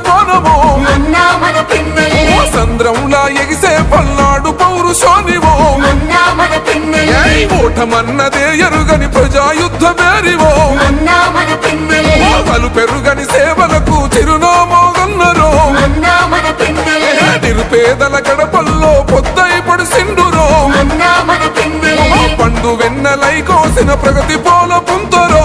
సంధించిన బోనమో అన్న మన పిన్నెల్లి సంద్రంలా ఎగిసే పల్నాడు పౌరుషానివో. ఓటమన్నదే ఎరుగని ప్రజాయుద్ధ మేరివో. అన్న మన పిన్నెల్లి పలు పెరుగని సేవలకు చిరునామోగన్నరో. నిరుపేదల గడపల్లో పొద్దై పడిసిండురో. పండు వెన్నెలై కోసిన ప్రగతి పోల పుంతరో.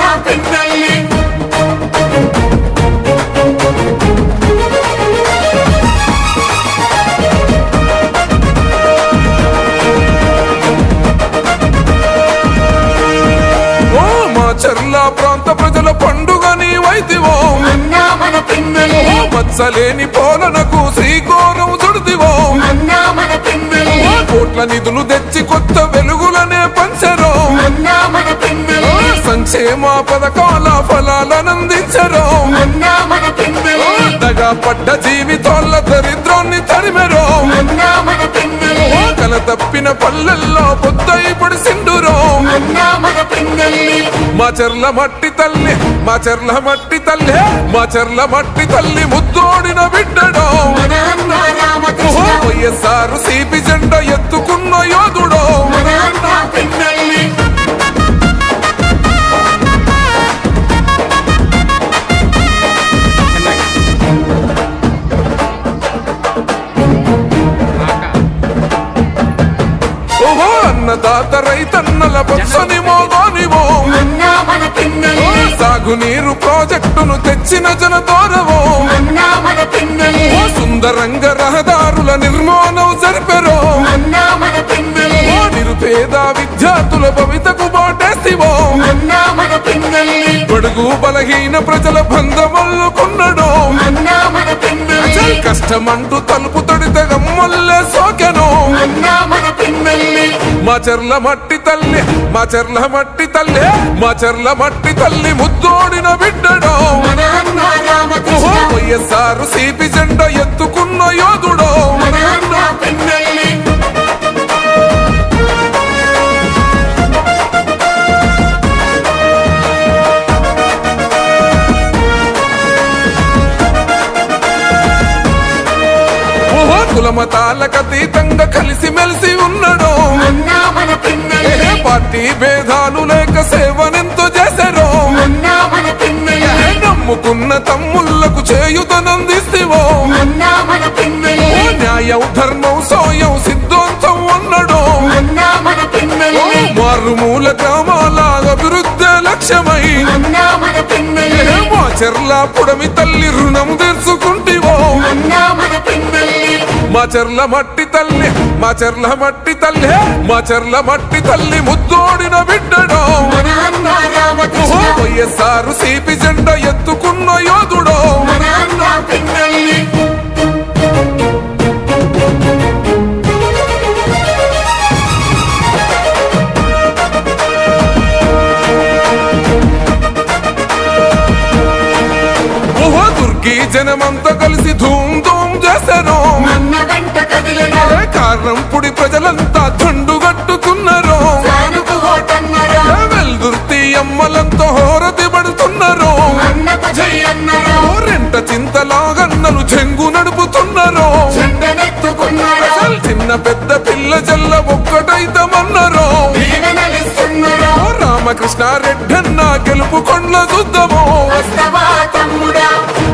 మత్సలేని పోలనకు శ్రీకోరం చుడిదివో. కోట్ల నిధులు తెచ్చి కొత్త వెలుగులనే పంచరో. సంక్షేమ పథకాల ఫలాలనందించరో. దగా పడ్డ జీవితాల దరిద్రాన్ని తరిమెరో. తన తప్పిన పల్లెల్లో పొద్దై పడిసిండురో మా చెర్ల మట్టి తల్లి మా చెర్ల మట్టి తల్లి మా చెర్ల మట్టి తల్లి ముద్దోడిన బిడ్డడో. వైఎస్ఆర్ సిపి జెండ ఎత్తుకున్న యోధుడో. సాగునీరు ప్రాజెక్టును తెచ్చిన పిన్నెల్లి సుందరంగ రహదారుల నిర్మాణం జరిపెరో. నిరుపేద విద్యార్థుల భవితకు బాటేసివో. బడుగు బలహీన ప్రజల బంధమల్లుకున్నడో కష్టమంటూ తలుపు తడితే గమ్మల్లే సోకెను. మా చెర్ల మట్టి తల్లి మా చెర్ల మట్టి తల్లి మా చెర్ల మట్టి తల్లి ముద్దోడిన బిడ్డడో వైఎస్ఆర్ సిపి జెండ ఎత్తుకున్న యోధుడో. కులమతాలకు అతీతంగా కలిసి మెలిసి ఉన్నాడో. పార్టీ భేదాలు లేక సేవనెంతో న్యాయం ధర్మం సోయం సిద్ధాంతం అన్నడో. మన పిన్నెల్లి మారుమూల గ్రామాల అభివృద్ధి లక్ష్యమై. మా చెర్ల పుడమి తల్లి రుణం తీర్చుకుంటివో. పిన్నెల్లి మా చెర్ల మట్టి తల్లి మా చెర్ల మట్టి తల్లి మా చెర్ల మట్టి తల్లి ముద్దోడిన బిడ్డడో. వైఎస్ఆర్ సిపి జెండ ఎత్తుకున్న యోధుడో. జనమంతా కలిసి ధూమ్ ధూమ్ అన్న కదిలిన కారణం? పుడి ప్రజలంతా జానుకు ఓటన్నరా. వెల్దుర్తి అమ్మలంతా హోరతి పడుతున్నారు. రెంట చింతలాగన్నలు చెంగు నడుపుతున్నారు. చిన్న పెద్ద పిల్ల జల్ల ఒక్కటైతమన్నారు. దీవెనలిస్తున్నరా రామకృష్ణారెడ్డన్న గెలుపు కొండ్ల చూద్దాము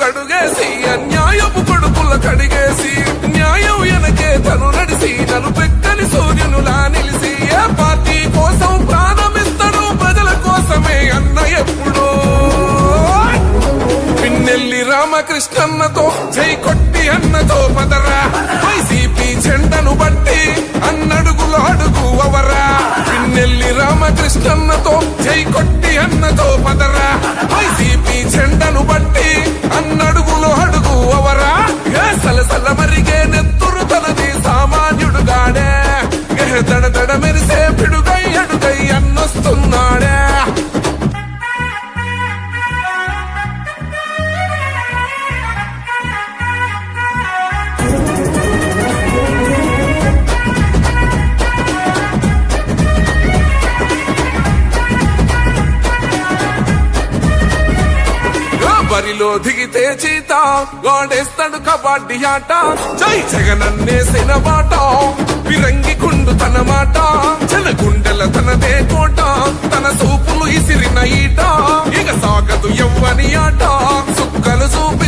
గడుగేసి అన్యాయపు కొడుకుల కడిగేసి న్యాయం వెనకే తను నడిసి నన్ను పెక్కని సూర్యునులా నిలిసి ఏ పార్టీ కోసం ప్రాణమిస్తడు ప్రజల కోసమే అన్న ఎప్పుడో. పిన్నెల్లి రామకృష్ణన్నతో జై కొట్టి అన్నతో పదరా. బరిలో దిగితే చీత. గోడేస్తాడు కబడ్డీ ఆట. జై జగనన్నేసిన బాట విరంగి కుండు తన మాట. జన గుండెల తనదే కోట. తన సూపులు ఇసిరిన ఈట. ఇక సాగదు ఎవ్వని ఆట. సుక్కలు చూపి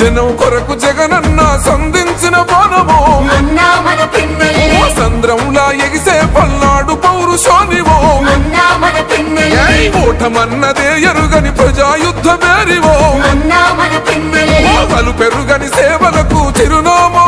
జనం కొరకు జగనన్న సంధించిన బాణము సంద్రంలా ఎగిసే పల్నాడు పౌరుషానివో. ఓటమన్నదే ఎరుగని ప్రజాయుద్ధ మేరివో ఓ పెరుగని సేవలకు చిరునామా